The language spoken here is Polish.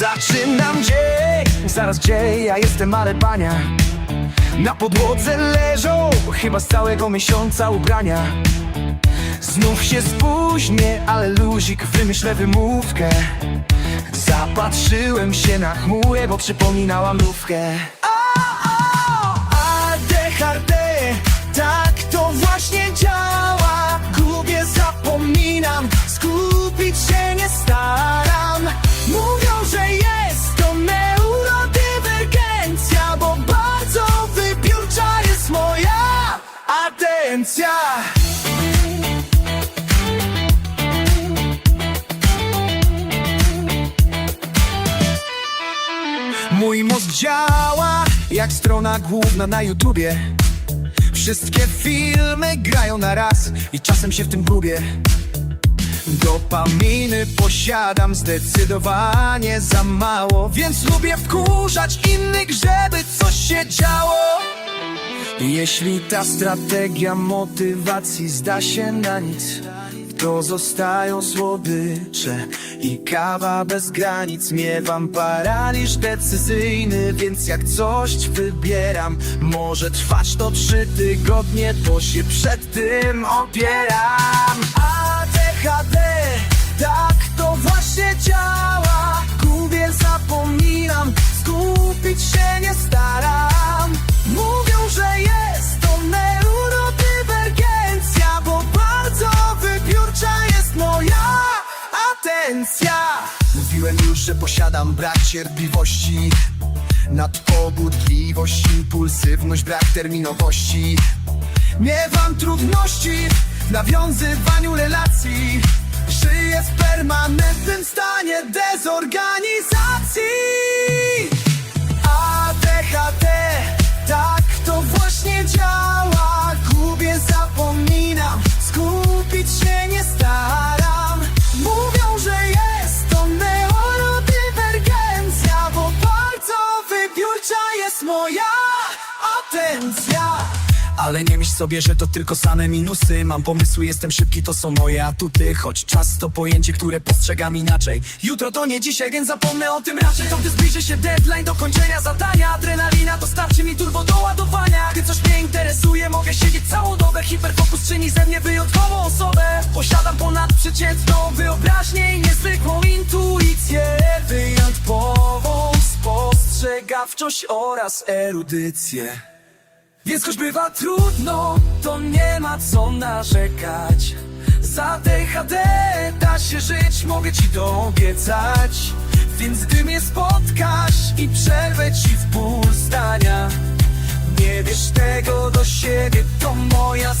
Zaczynam dzień, zaraz gdzie ja jestem, ale bania Na podłodze leżą chyba z całego miesiąca ubrania. Znów się spóźnię, ale luzik wymyślę wymówkę. Zapatrzyłem się na chmurę, bo przypominała mrówkę O, o, ADHD, tak to właśnie działa. Gubię, zapominam, skupić Mój mózg działa jak strona główna na YouTubie. Wszystkie filmy grają na raz i czasem się w tym gubię Dopaminy posiadam zdecydowanie za mało Więc lubię wkurzać innych, żeby coś się działo. Jeśli ta strategia motywacji zda się na nic to zostają słodycze i kawa bez granic. Miewam paraliż decyzyjny, więc jak coś wybieram. Może trwać to trzy tygodnie, to się przed tym opieram że posiadam brak cierpliwości. Nadpobudliwość, impulsywność, brak terminowości. Miewam trudności w nawiązywaniu relacji. Żyję w permanentnym stanie dezorganizacji moja atencja. Ale nie myśl sobie, że to tylko same minusy. Mam pomysły, jestem szybki, to są moje atuty. Choć czas to pojęcie, które postrzegam inaczej. Jutro to nie dzisiaj, więc zapomnę o tym raczej. To gdy zbliży się deadline do kończenia zadania. Adrenalina dostarczy mi turbo do ładowania. Gdy coś mnie interesuje, mogę siedzieć całą dobę. Hiperfokus czyni ze mnie wyjątkową osobę. Posiadam ponadprzeciętną wyobraźnię i niezwykłą intuicję spostrzegawczość oraz erudycję. Więc choć bywa trudno, to nie ma co narzekać. Za DHD da się żyć, mogę ci to obiecać. Więc gdy mnie spotkasz i przerwę ci w pół zdania Nie bierz tego do siebie, to moja